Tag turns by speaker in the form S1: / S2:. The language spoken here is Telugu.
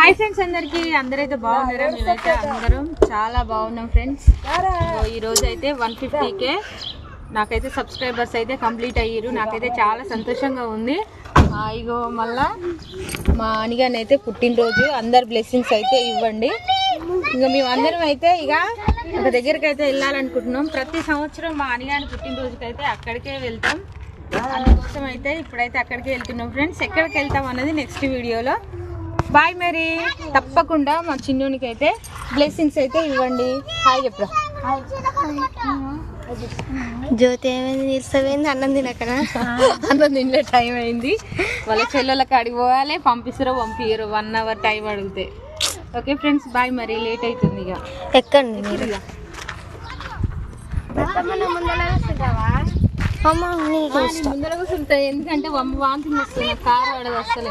S1: హాయ్ ఫ్రెండ్స్ అందరికి అందరైతే బాగున్నారా? మేమైతే అందరం చాలా బాగున్నాం ఫ్రెండ్స్ ఈ రోజు అయితే వన్ ఫిఫ్టీకే నాకైతే సబ్స్క్రైబర్స్ అయితే కంప్లీట్ అయ్యారు. నాకైతే చాలా సంతోషంగా ఉంది. ఇగో మళ్ళా మా అనిగాని అయితే పుట్టినరోజు. అందరు బ్లెస్సింగ్స్ అయితే ఇవ్వండి. ఇక మేము అందరం అయితే ఇక ఒక దగ్గరికి అయితే వెళ్ళాలనుకుంటున్నాం. ప్రతి సంవత్సరం మా అనిగాని పుట్టినరోజుకి అయితే అక్కడికే వెళ్తాం. అందుకోసం అయితే ఇప్పుడైతే అక్కడికి వెళ్తున్నాం ఫ్రెండ్స్ ఎక్కడికి వెళ్తాం అన్నది నెక్స్ట్ వీడియోలో బాయ్ మరి తప్పకుండా మా చిన్నోనికి అయితే బ్లెస్సింగ్స్ అయితే ఇవ్వండి. హాయ్ చెప్పరా.
S2: జ్యోతి ఏమైంది? నిలుసమైంది అన్నం తినకనా?
S1: అన్నం తినలే టైం అయింది. వాళ్ళ చెల్లెల కాడికి పోవాలి పంపిస్తారో పంపించరు వన్ అవర్ టైం అడిగితే. ఓకే ఫ్రెండ్స్ బాయ్ మరి లేట్ అవుతుంది ఇక.
S2: ఎక్కండి మీరు.
S1: ముందర కూర్చుంటా ఎందుకంటే వమ్మ వాంతింగ్ వస్తుంది కారు పడదు అసలే